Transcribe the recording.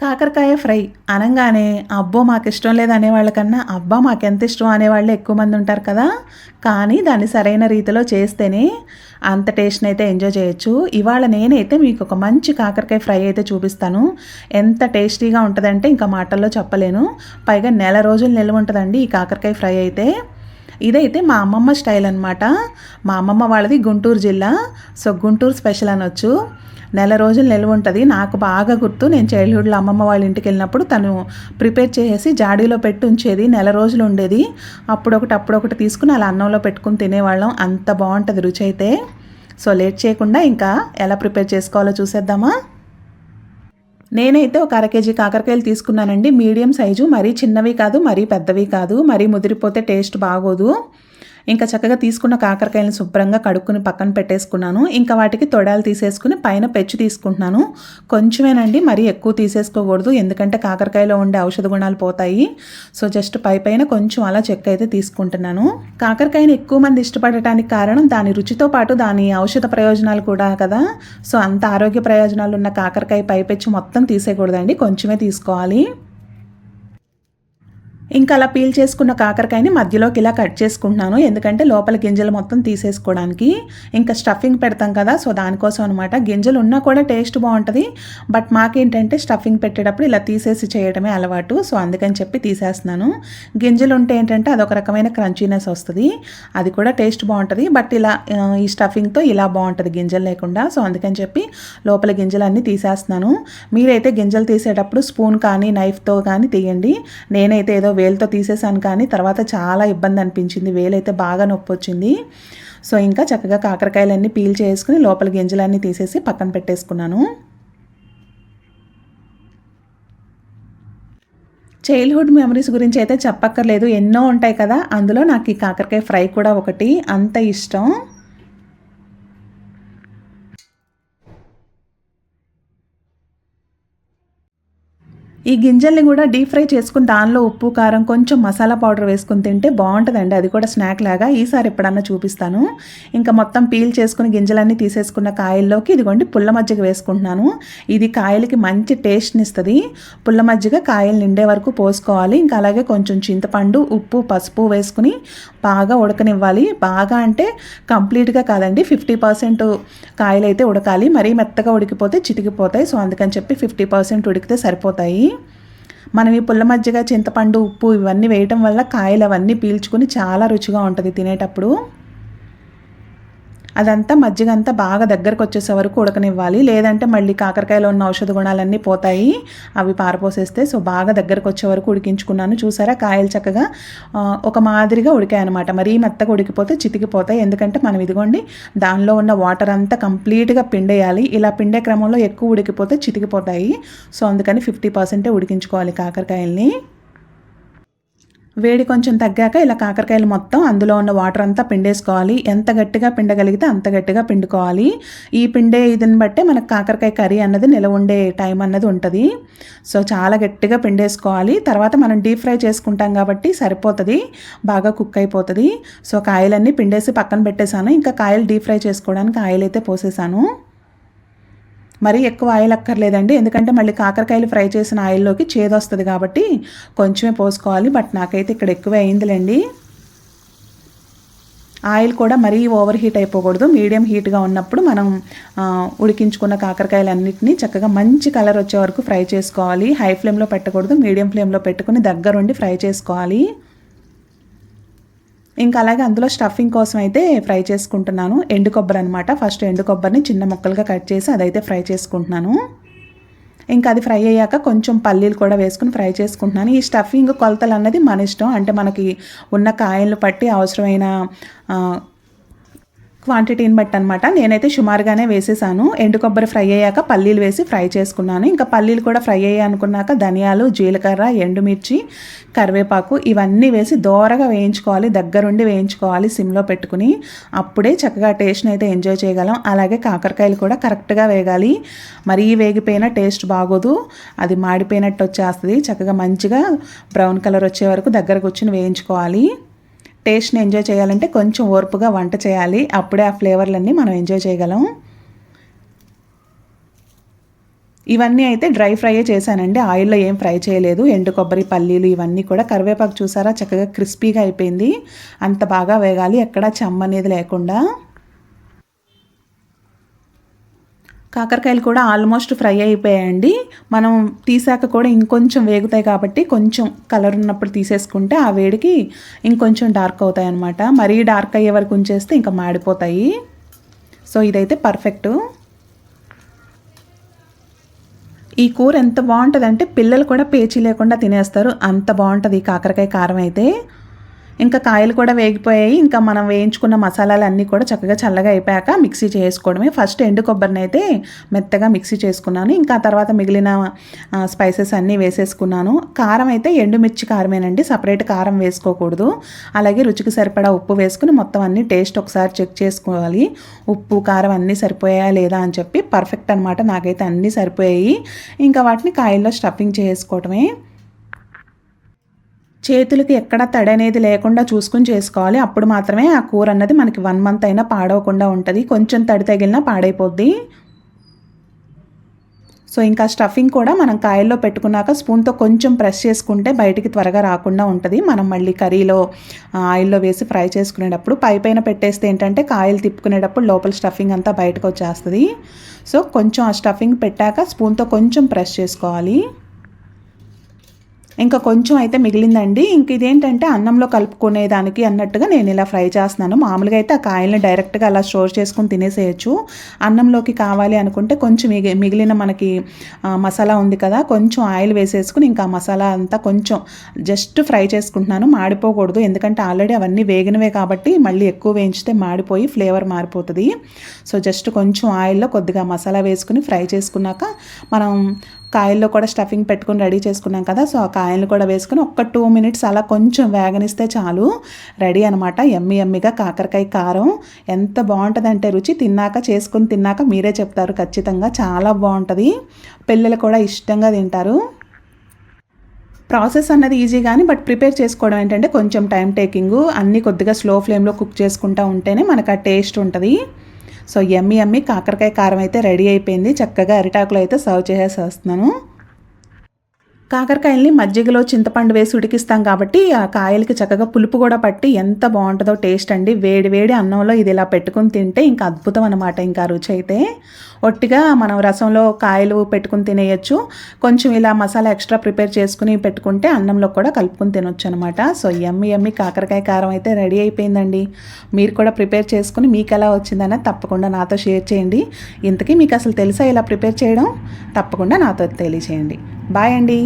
కాకరకాయ ఫ్రై అనగానే అబ్బో మాకు ఇష్టం లేదు అబ్బా మాకు ఎంత ఇష్టం అనేవాళ్ళు ఎక్కువ మంది ఉంటారు కదా. కానీ దాన్ని సరైన రీతిలో చేస్తేనే అంత టేస్ట్ని అయితే ఎంజాయ్ చేయొచ్చు. ఇవాళ నేనైతే మీకు ఒక మంచి కాకరకాయ ఫ్రై అయితే చూపిస్తాను. ఎంత టేస్టీగా ఉంటుందంటే ఇంకా మాటల్లో చెప్పలేను. పైగా నెల రోజులు నిల్వ ఉంటుందండి ఈ కాకరకాయ ఫ్రై అయితే. ఇదైతే మా అమ్మమ్మ స్టైల్ అనమాట మా అమ్మమ్మ వాళ్ళది గుంటూరు జిల్లా. సో గుంటూరు స్పెషల్ అనొచ్చు. నెల రోజులు నిల్వ ఉంటుంది. నాకు బాగా గుర్తు నేను చైల్డ్హుడ్లో అమ్మమ్మ వాళ్ళ ఇంటికి వెళ్ళినప్పుడు తను ప్రిపేర్ చేసేసి జాడీలో పెట్టి ఉంచేది నెల రోజులు ఉండేది. అప్పుడొకటి అప్పుడొకటి తీసుకుని అలా అన్నంలో పెట్టుకుని తినేవాళ్ళం. అంత బాగుంటుంది రుచి అయితే. సో లేట్ చేయకుండా ఇంకా ఎలా ప్రిపేర్ చేసుకోవాలో చూసేద్దామా? నేనైతే ఒక అర కేజీ కాకరకాయలు తీసుకున్నానండి. మీడియం సైజు మరీ చిన్నవి కాదు మరీ పెద్దవి కాదు మరీ ముదిరిపోతే టేస్ట్ బాగోదు. ఇంకా చక్కగా తీసుకున్న కాకరకాయలను శుభ్రంగా కడుక్కుని పక్కన పెట్టేసుకున్నాను. ఇంకా వాటికి తొడాలు తీసేసుకుని పైన పెచ్చు తీసుకుంటున్నాను. కొంచెమేనండి మరీ ఎక్కువ తీసేసుకోకూడదు ఎందుకంటే కాకరకాయలో ఉండే ఔషధ గుణాలు పోతాయి. సో జస్ట్ పై పైన కొంచెం అలా చెక్క అయితే తీసుకుంటున్నాను. కాకరకాయని ఎక్కువ మంది ఇష్టపడటానికి కారణం దాని రుచితో పాటు దాని ఔషధ ప్రయోజనాలు కూడా కదా. సో అంత ఆరోగ్య ప్రయోజనాలు ఉన్న కాకరకాయ పైపెచ్చు మొత్తం తీసేయకూడదండి కొంచెమే తీసుకోవాలి. ఇంకా అలా పీల్ చేసుకున్న కాకరకాయని మధ్యలోకి ఇలా కట్ చేసుకుంటున్నాను. ఎందుకంటే లోపల గింజలు మొత్తం తీసేసుకోవడానికి ఇంకా స్టఫింగ్ పెడతాం కదా సో దానికోసం అనమాట గింజలు ఉన్నా కూడా టేస్ట్ బాగుంటుంది. బట్ మాకేంటంటే స్టఫింగ్ పెట్టేటప్పుడు ఇలా తీసేసి చేయడమే అలవాటు. సో అందుకని చెప్పి తీసేస్తున్నాను. గింజలు ఉంటే ఏంటంటే అదొక రకమైన క్రంచీనెస్ వస్తుంది. అది కూడా టేస్ట్ బాగుంటుంది. బట్ ఇలా ఈ స్టఫింగ్తో ఇలా బాగుంటుంది గింజలు లేకుండా. సో అందుకని చెప్పి లోపల గింజలన్నీ తీసేస్తున్నాను. మీరైతే గింజలు తీసేటప్పుడు స్పూన్ కానీ నైఫ్తో కానీ తీయండి. నేనైతే ఏదో వేలుతో తీసేసాను కానీ తర్వాత చాలా ఇబ్బంది అనిపించింది. వేలైతే బాగా నొప్పి వచ్చింది సో ఇంకా చక్కగా కాకరకాయలన్నీ పీల్ చేసుకుని లోపల గింజలన్నీ తీసేసి పక్కన పెట్టేసుకున్నాను. చైల్డ్హుడ్ మెమరీస్ గురించి అయితే చెప్పక్కర్లేదు. ఎన్నో ఉంటాయి కదా అందులో నాకు ఈ కాకరకాయ ఫ్రై కూడా ఒకటి. అంత ఇష్టం. ఈ గింజల్ని కూడా డీప్ ఫ్రై చేసుకుని దానిలో ఉప్పు కారం కొంచెం మసాలా పౌడర్ వేసుకుని తింటే బాగుంటుందండి. అది కూడా స్నాక్ లాగా. ఈసారి ఎప్పుడన్నా చూపిస్తాను. ఇంకా మొత్తం పీల్ చేసుకుని గింజలన్నీ తీసేసుకున్న కాయల్లోకి ఇదిగోండి పుల్ల మజ్జిగ వేసుకుంటున్నాను. ఇది కాయలకి మంచి టేస్ట్ని ఇస్తుంది. పుల్ల మజ్జిగ కాయలు నిండే వరకు పోసుకోవాలి. ఇంకా అలాగే కొంచెం చింతపండు ఉప్పు పసుపు వేసుకుని బాగా ఉడకనివ్వాలి. బాగా అంటే కంప్లీట్గా కాదండి. ఫిఫ్టీ పర్సెంట్ కాయలు అయితే ఉడకాలి. మరీ మెత్తగా ఉడికిపోతే చితికిపోతాయి. సో అందుకని చెప్పి ఫిఫ్టీ పర్సెంట్ ఉడికితే సరిపోతాయి. మనం ఈ పుల్ల మజ్జిగ చింతపండు ఉప్పు ఇవన్నీ వేయటం వల్ల కాయలు అవన్నీ పీల్చుకుని చాలా రుచిగా ఉంటుంది తినేటప్పుడు. అదంతా మజ్జిగ అంతా బాగా దగ్గరకు వచ్చేసే వరకు ఉడకనివ్వాలి. లేదంటే మళ్ళీ కాకరకాయలో ఉన్న ఔషధ గుణాలన్నీ పోతాయి. అవి పారపోసేస్తే సో బాగా దగ్గరకు వచ్చే వరకు ఉడికించుకున్నాను. చూసారా? కాయలు చక్కగా ఒక మాదిరిగా ఉడికాయి అనమాట మరీ మెత్తగా ఉడికిపోతే చితికిపోతాయి. ఎందుకంటే మనం ఇదిగోండి దానిలో ఉన్న వాటర్ అంతా కంప్లీట్గా పిండేయాలి. ఇలా పిండే క్రమంలో ఎక్కువ ఉడికిపోతే చితికిపోతాయి. సో అందుకని ఫిఫ్టీ పర్సెంటే ఉడికించుకోవాలి కాకరకాయల్ని. వేడి కొంచెం తగ్గాక ఇలా కాకరకాయలు మొత్తం అందులో ఉన్న వాటర్ అంతా పిండేసుకోవాలి. ఎంత గట్టిగా పిండగలిగితే అంత గట్టిగా పిండుకోవాలి. ఈ పిండే ఇదిని బట్టే మనకు కాకరకాయ కర్రీ అన్నది నిలవ ఉండే టైం అన్నది ఉంటుంది. సో చాలా గట్టిగా పిండేసుకోవాలి. తర్వాత మనం డీప్ ఫ్రై చేసుకుంటాం కాబట్టి సరిపోతుంది. బాగా కుక్ అయిపోతుంది. సో కాయలన్నీ పిండేసి పక్కన పెట్టేశాను. ఇంకా కాయలు డీప్ ఫ్రై చేసుకోవడానికి ఆయిల్ అయితే పోసేసాను మరీ ఎక్కువ ఆయిల్ అక్కర్లేదండి. ఎందుకంటే మళ్ళీ కాకరకాయలు ఫ్రై చేసిన ఆయిల్లోకి చేదొస్తుంది కాబట్టి కొంచెమే పోసుకోవాలి. బట్ నాకైతే ఇక్కడ ఎక్కువ అయిందిలేండి. ఆయిల్ కూడా మరీ ఓవర్ హీట్ అయిపోకూడదు. మీడియం హీట్గా ఉన్నప్పుడు మనం ఉడికించుకున్న కాకరకాయలన్నింటినీ చక్కగా మంచి కలర్ వచ్చే వరకు ఫ్రై చేసుకోవాలి. హై ఫ్లేమ్లో పెట్టకూడదు. మీడియం ఫ్లేమ్లో పెట్టుకుని దగ్గరుండి ఫ్రై చేసుకోవాలి. ఇంకా అలాగే అందులో స్టఫింగ్ కోసం అయితే ఫ్రై చేసుకుంటున్నాను. ఎండు కొబ్బరి అనమాట ఫస్ట్ ఎండు కొబ్బరిని చిన్న ముక్కలుగా కట్ చేసి అదైతే ఫ్రై చేసుకుంటున్నాను. ఇంకా అది ఫ్రై అయ్యాక కొంచెం పల్లీలు కూడా వేసుకుని ఫ్రై చేసుకుంటున్నాను. ఈ స్టఫింగ్ కొలతలు అన్నది మన ఇష్టం. అంటే మనకి ఉన్న కాయలు పట్టి అవసరమైన క్వాంటిటీని బట్టి అనమాట నేనైతే సుమారుగానే వేసేసాను. ఎండు కొబ్బరి ఫ్రై అయ్యాక పల్లీలు వేసి ఫ్రై చేసుకున్నాను. ఇంకా పల్లీలు కూడా ఫ్రై అయ్యాయి అనుకున్నాక ధనియాలు జీలకర్ర ఎండుమిర్చి కరివేపాకు ఇవన్నీ వేసి దోరగా వేయించుకోవాలి. దగ్గరుండి వేయించుకోవాలి సిమ్లో పెట్టుకుని. అప్పుడే చక్కగా టేస్ట్ని అయితే ఎంజాయ్ చేయగలం. అలాగే కాకరకాయలు కూడా కరెక్ట్గా వేగాలి. మరీ వేగిపోయిన టేస్ట్ బాగోదు. అది మాడిపోయినట్టు వచ్చేస్తుంది. చక్కగా మంచిగా బ్రౌన్ కలర్ వచ్చే వరకు దగ్గరకు వచ్చి వేయించుకోవాలి. టేస్ట్ని ఎంజాయ్ చేయాలంటే కొంచెం ఓర్పుగా వంట చేయాలి. అప్పుడే ఆ ఫ్లేవర్లన్నీ మనం ఎంజాయ్ చేయగలం. ఇవన్నీ అయితే డ్రై ఫ్రైయే చేశానండి. ఆయిల్లో ఏం ఫ్రై చేయలేదు. ఎండు కొబ్బరి పల్లీలు ఇవన్నీ కూడా కరివేపాకు చూసారా? చక్కగా క్రిస్పీగా అయిపోయింది. అంత బాగా వేగాలి. ఎక్కడా చెమ్మ అనేది లేకుండా. కాకరకాయలు కూడా ఆల్మోస్ట్ ఫ్రై అయిపోయాయండి. మనం తీసాక కూడా ఇంకొంచెం వేగుతాయి కాబట్టి కొంచెం కలర్ ఉన్నప్పుడు తీసేసుకుంటే ఆ వేడికి ఇంకొంచెం డార్క్ అవుతాయి అనమాట మరీ డార్క్ అయ్యే వరకు ఉంచేస్తే ఇంకా మాడిపోతాయి. సో ఇదైతే పర్ఫెక్ట్ ఈ కూర ఎంత బాగుంటుందంటే పిల్లలు కూడా పేచీ లేకుండా తినేస్తారు. అంత బాగుంటుంది కాకరకాయ కారం అయితే. ఇంకా కాయలు కూడా వేగిపోయాయి. ఇంకా మనం వేయించుకున్న మసాలాలు అన్నీ కూడా చక్కగా చల్లగా అయిపోయాక మిక్సీ చేసుకోవడమే. ఫస్ట్ ఎండు కొబ్బరిని అయితే మెత్తగా మిక్సీ చేసుకున్నాను. ఇంకా తర్వాత మిగిలిన స్పైసెస్ అన్నీ వేసేసుకున్నాను. కారం అయితే ఎండుమిర్చి కారమేనండి. సపరేట్ కారం వేసుకోకూడదు. అలాగే రుచికి సరిపడా ఉప్పు వేసుకుని మొత్తం అన్ని టేస్ట్ ఒకసారి చెక్ చేసుకోవాలి. ఉప్పు కారం అన్నీ సరిపోయాయా లేదా అని చెప్పి పర్ఫెక్ట్ అనమాట నాకైతే అన్నీ సరిపోయాయి. ఇంకా వాటిని కాయల్లో స్టఫింగ్ చేసుకోవటమే. చేతులకి ఎక్కడ తడి అనేది లేకుండా చూసుకుని చేసుకోవాలి. అప్పుడు మాత్రమే ఆ కూర అన్నది మనకి వన్ మంత్ అయినా పాడవకుండా ఉంటుంది. కొంచెం తడి తగిలినా పాడైపోద్ది. సో ఇంకా స్టఫింగ్ కూడా మనం కాయల్లో పెట్టుకున్నాక స్పూన్తో కొంచెం ప్రెస్ చేసుకుంటే బయటికి త్వరగా రాకుండా ఉంటుంది. మనం మళ్ళీ కర్రీలో ఆయిల్లో వేసి ఫ్రై చేసుకునేటప్పుడు పై పైన పెట్టేస్తే ఏంటంటే కాయలు తిప్పుకునేటప్పుడు లోపల స్టఫింగ్ అంతా బయటకు వచ్చేస్తుంది. సో కొంచెం ఆ స్టఫింగ్ పెట్టాక స్పూన్తో కొంచెం ప్రెస్ చేసుకోవాలి. ఇంకా కొంచెం అయితే మిగిలిందండి. ఇంక ఇదేంటంటే అన్నంలో కలుపుకునేదానికి అన్నట్టుగా నేను ఇలా ఫ్రై చేస్తున్నాను. మామూలుగా అయితే ఆ కాయల్ని డైరెక్ట్గా అలా స్టోర్ చేసుకుని తినేసేయచ్చు. అన్నంలోకి కావాలి అనుకుంటే కొంచెం మిగిలిన మనకి మసాలా ఉంది కదా కొంచెం ఆయిల్ వేసేసుకుని ఇంకా మసాలా అంతా కొంచెం జస్ట్ ఫ్రై చేసుకుంటున్నాను. మాడిపోకూడదు. ఎందుకంటే ఆల్రెడీ అవన్నీ వేగినవే కాబట్టి మళ్ళీ ఎక్కువ వేయించితే మాడిపోయి ఫ్లేవర్ మారిపోతుంది. సో జస్ట్ కొంచెం ఆయిల్లో కొద్దిగా మసాలా వేసుకుని ఫ్రై చేసుకున్నాక మనం కాయల్లో కూడా స్టఫింగ్ పెట్టుకుని రెడీ చేసుకున్నాం కదా సో ఆ కాయలు కూడా వేసుకుని ఒక్క టూ మినిట్స్ అలా కొంచెం వేగనిస్తే చాలు. రెడీ అనమాట ఎమ్మి ఎమ్మిగా కాకరకాయ కారం ఎంత బాగుంటుందంటే రుచి తిన్నాక చేసుకుని తిన్నాక మీరే చెప్తారు ఖచ్చితంగా. చాలా బాగుంటుంది. పిల్లలు కూడా ఇష్టంగా తింటారు. ప్రాసెస్ అన్నది ఈజీ కానీ బట్ ప్రిపేర్ చేసుకోవడం ఏంటంటే కొంచెం టైం టేకింగ్. అన్నీ కొద్దిగా స్లో ఫ్లేమ్లో కుక్ చేసుకుంటూ ఉంటేనే మనకు ఆ టేస్ట్ ఉంటుంది. సో ఎమ్మి ఎమ్మి కాకరకాయ కారం అయితే రెడీ అయిపోయింది. చక్కగా అరిటాకులో అయితే సర్వ్ చేసేసి వస్తున్నాను. కాకరకాయల్ని మజ్జిగలో చింతపండు వేసి ఉడికిస్తాం కాబట్టి ఆ కాయలకి చక్కగా పులుపు కూడా పట్టి ఎంత బాగుంటుందో టేస్ట్ అండి. వేడి వేడి అన్నంలో ఇది ఇలా పెట్టుకుని తింటే ఇంకా అద్భుతం అనమాట ఇంకా రుచి అయితే. ఒట్టిగా మనం రసంలో కాయలు పెట్టుకుని తినేయచ్చు. కొంచెం ఇలా మసాలా ఎక్స్ట్రా ప్రిపేర్ చేసుకుని పెట్టుకుంటే అన్నంలో కూడా కలుపుకుని తినొచ్చు అనమాట సో ఎమ్మి ఎమ్మి కాకరకాయ కారం అయితే రెడీ అయిపోయిందండి. మీరు కూడా ప్రిపేర్ చేసుకుని మీకు ఎలా వచ్చిందనే తప్పకుండా నాతో షేర్ చేయండి. ఇంతకీ మీకు అసలు తెలుసా ఇలా ప్రిపేర్ చేయడం? తప్పకుండా నాతో తెలియచేయండి బాయ్ అండి